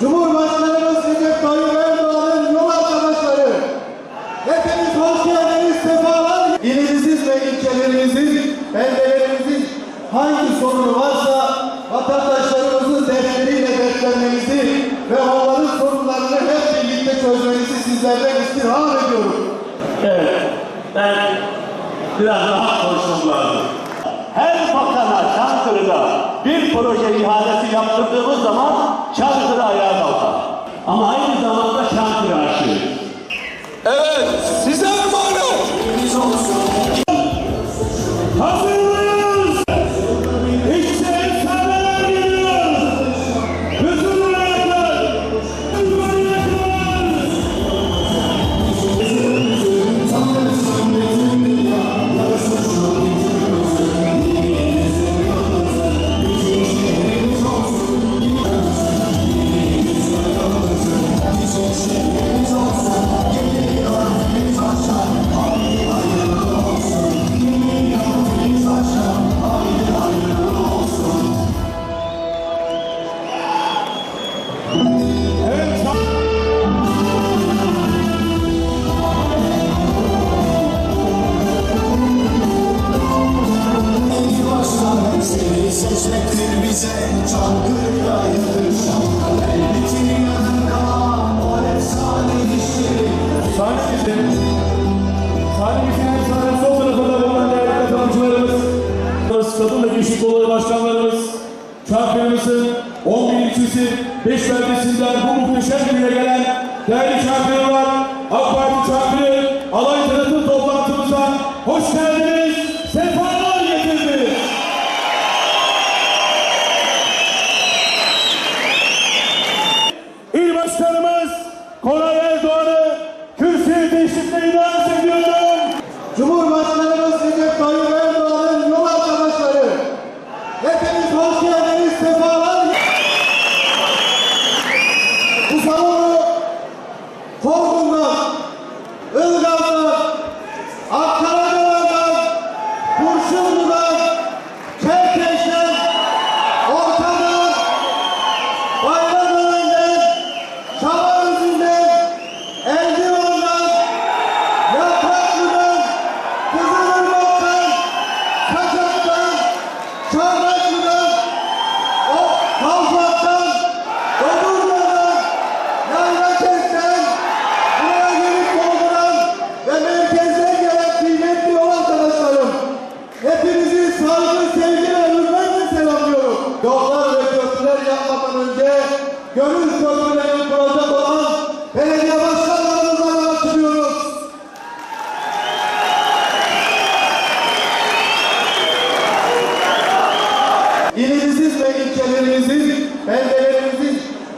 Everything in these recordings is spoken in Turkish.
Cumhurbaşkanımız Recep Tayyip Erdoğan'ın yol arkadaşları. Hepiniz hoş geldiniz, sefalar. İlimizin ve ilçelerimizin, beldelerimizin hangi sorunu varsa vatandaşlarımızın dertleriyle dertlenmenizi ve onların sorunlarını hep birlikte çözmenizi sizlerden istirham ediyorum. Evet, ben biraz rahat konuşmam lazım. Çankırı'da bir proje ihalesi yaptırdığımız zaman Çankırı ayağa kalkar. Ama aynı zamanda Çankırı aşığı. Evet, size emanet. Hazır Gençlik Kolları Başkanlarımız, Çankırı'mızın 11 ilçesi 5 beldesinden bu muhteşem güne gelen değerli Çankırılar, AK Parti Çankırı alay tanıtım toplantımıza hoş geldiniz, sefalar getirdiniz. İl Başkanımız Koray Erdoğan'ı kürsüye teşrifle ilan ediyorum. Cumhurbaşkanımız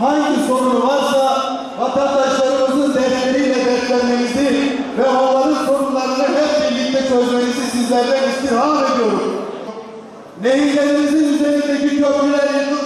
hangi sorunu varsa vatandaşlarımızın dertleriyle dertlenmenizi ve onların sorunlarını hep birlikte çözmenizi sizlerden istirham ediyorum. Nehirlerimizin üzerindeki köprüler yıkılmış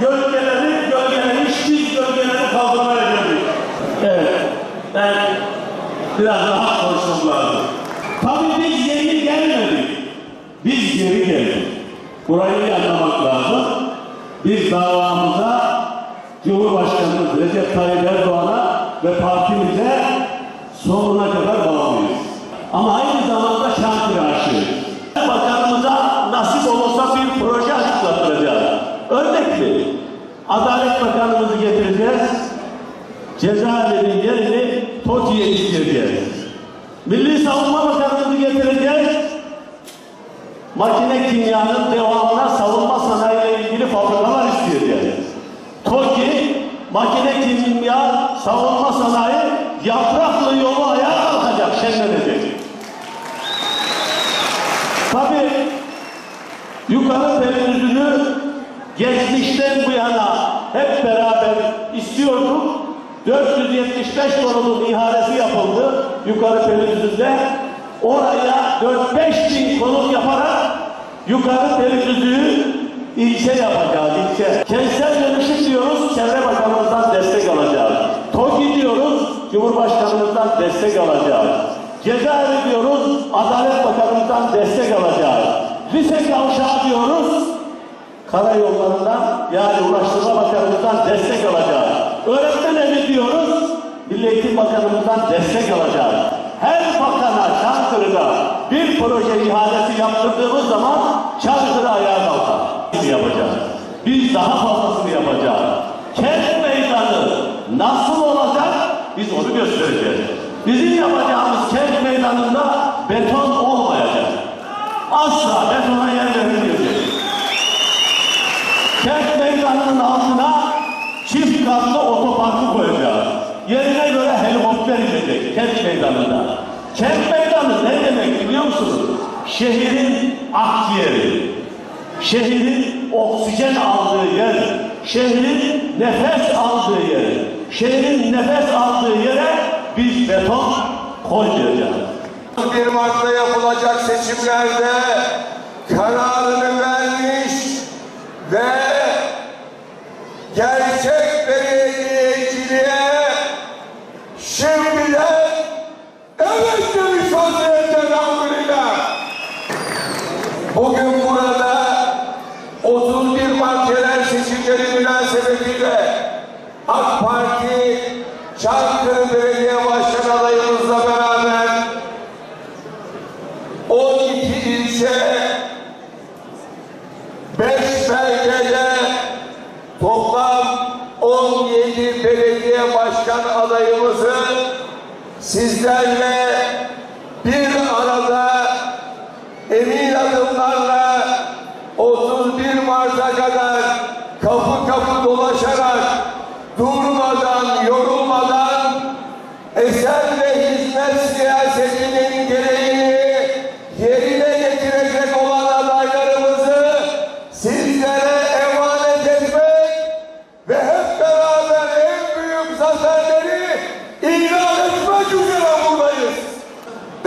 gölgeleri gölgelemiş, biz gölgeleri kaldırmaya geldik. Evet, ben biraz rahat konuşmam lazım. Tabii biz yeni gelmedik. Biz geri geldik. Burayı anlamak lazım. Biz davamıza Cumhurbaşkanımız Recep Tayyip Erdoğan'a ve partimize sonuna kadar bağlıyız. Ama aynı zamanda Çankırı aşığıyız. Bakanımıza nasip olursa bir proje. Örnek vereyim. Adalet Bakanımızı getireceğiz. Cezaevinin yerini TOKİ'ye getireceğiz. Milli Savunma Bakanımızı getireceğiz. Makine kimyanın devamına savunma sanayiyle ilgili fabrikalar isteyeceğiz. TOKİ, makine kimya, savunma sanayi yapraklı yolu ayağa kalkacak, şenlenecek. Tabii yukarı perimetrünü geçmişten bu yana hep beraber istiyorduk. 475 konunun ihalesi yapıldı yukarı perimetründe. Oraya 4-5 bin konut yaparak yukarı perimetrüyü ilçe yapacağız, ilçe. Kentsel dönüşüm diyoruz, Çevre Bakanımızdan destek alacağız. TOKİ diyoruz, Cumhurbaşkanımızdan destek alacağız. Cezaevi diyoruz, Adalet Bakanımızdan destek alacağız. Lise kavşağı diyoruz, karayollarından yani Ulaştırma Bakanımızdan destek alacağız. Öğretmen evi diyoruz, Milli Eğitim Bakanımızdan destek alacağız. Her bakana Çankırı'da bir proje ihalesi yaptırdığımız zaman Çankırı ayağa kalkar. Yapacağız. Biz daha fazlasını yapacağız. Kent meydanı nasıl olacak? Biz onu göstereceğiz. Bizim yapacağımız kent meydanında beton olmayacak. Asla betona yer verilmeyecek. Meydanının altına çift katlı otoparkı koyacağız. Yerine göre helikopter inecek kent meydanında. Kent meydanı ne demek biliyor musunuz? Şehrin akciğeri. Şehrin oksijen aldığı yer. Şehrin nefes aldığı yer. Şehrin nefes aldığı yere biz beton koymayacağız. 1 Mart'ta yapılacak seçimlerde kararını vermiş ve gerçek belediyeciliğe şimdiden evet demiş vaziyette Ankara'yla. Bugün burada 31 Mart yerel seçimleri münasebetiyle AK Parti Çankırı Belediye Başkanı adayımızla beraber 12 ilçe 5 beldede toplam 17 belediye başkan adayımızı sizlerle bir arada emin adımlarla 31 Mart'a kadar kapı kapı dolaşarak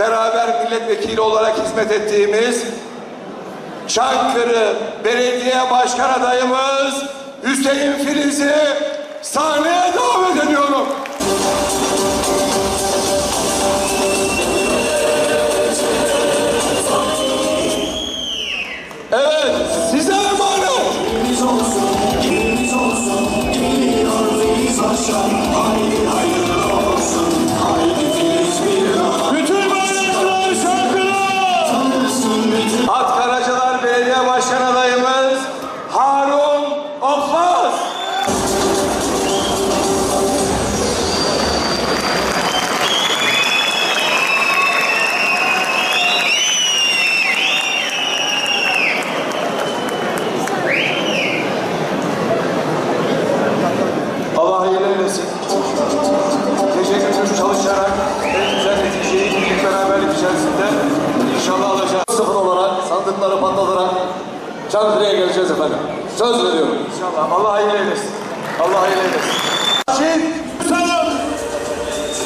Beraber milletvekili olarak hizmet ettiğimiz Çankırı Belediye Başkan adayımız Hüseyin Filiz'i sahneye davet ediyorum.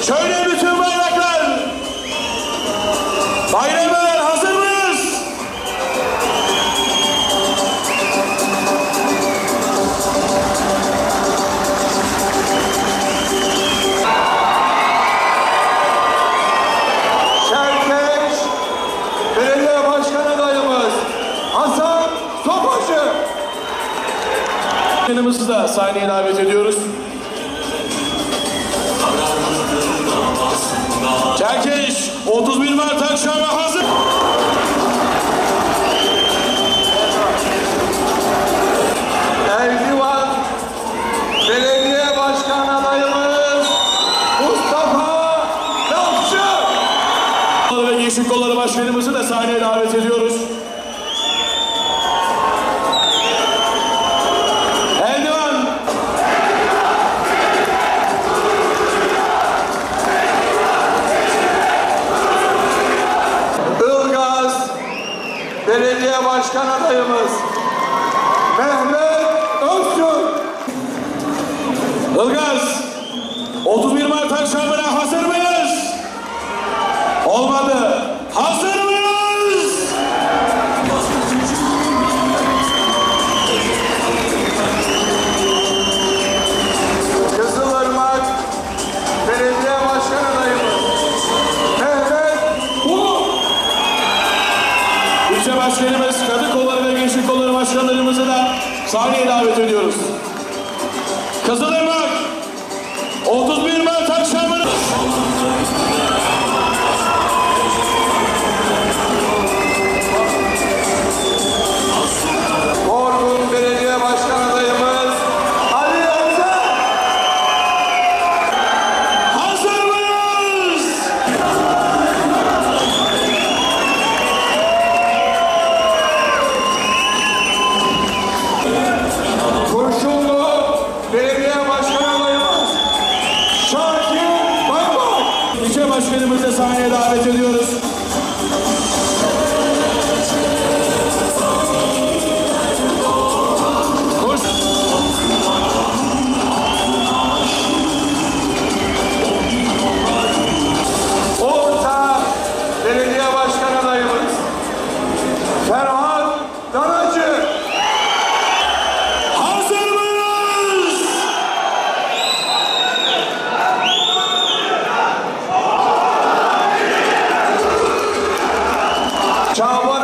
Şöyle bütün bayraklar. Bayrameler hazır mıyız? Şerkeş Belediye Başkan adayımız Hasan Topacı. Başkanımızı da sahneye davet ediyoruz. Çerkeş 31 Mart akşamı hazır. Yeşil Kolları Başkanımızı da sahneye davet ediyoruz. Ilgaz, 31 Mart akşamına hazır mıyız? Olmadı. Hazır mıyız? Kızılırmak Belediye Başkan adayımız Mehmet Ulu. İlçe Başkanımız, Kadın Kolları ve Gençlik Kolları Başkanlarımızı da sahneye davet ediyoruz. Kızılırmak, 31 Mart akşamına... Ciao, buona